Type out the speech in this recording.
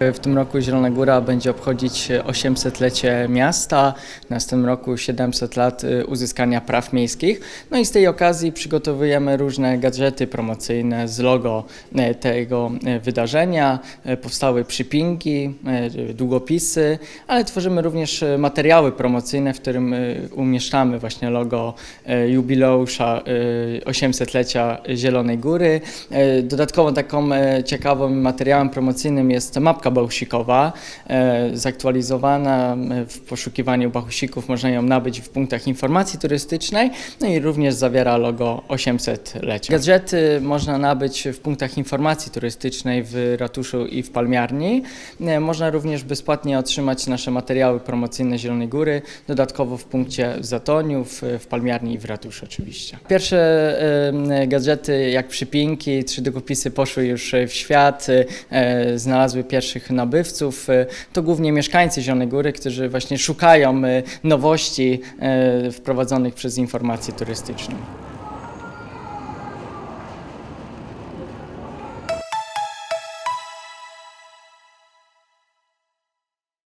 W tym roku Zielona Góra będzie obchodzić 800-lecie miasta, w następnym roku 700 lat y, uzyskania praw miejskich. No i z tej okazji przygotowujemy różne gadżety promocyjne z logo e, tego e, wydarzenia. Powstały przypinki, długopisy, ale tworzymy również materiały promocyjne, w którym umieszczamy właśnie logo jubileusza e, 800-lecia Zielonej Góry. Dodatkowo taką ciekawym materiałem promocyjnym jest mapka bałsikowa, e, zaktualizowana e, w poszukiwaniu bachusików. Można ją nabyć w punktach informacji turystycznej, no i również zawiera logo 800-lecia. Gadżety można nabyć w punktach informacji turystycznej w ratuszu i w palmiarni. E, Można również bezpłatnie otrzymać nasze materiały promocyjne Zielonej Góry, dodatkowo w punkcie w Zatoniu, w, w palmiarni i w ratuszu oczywiście. Pierwsze gadżety jak przypinki, trzy długopisy poszły już w świat, znalazły pierwszych nabywców. E, To głównie mieszkańcy Zielonej Góry, którzy właśnie szukają e, nowości e, wprowadzonych przez informację turystyczną.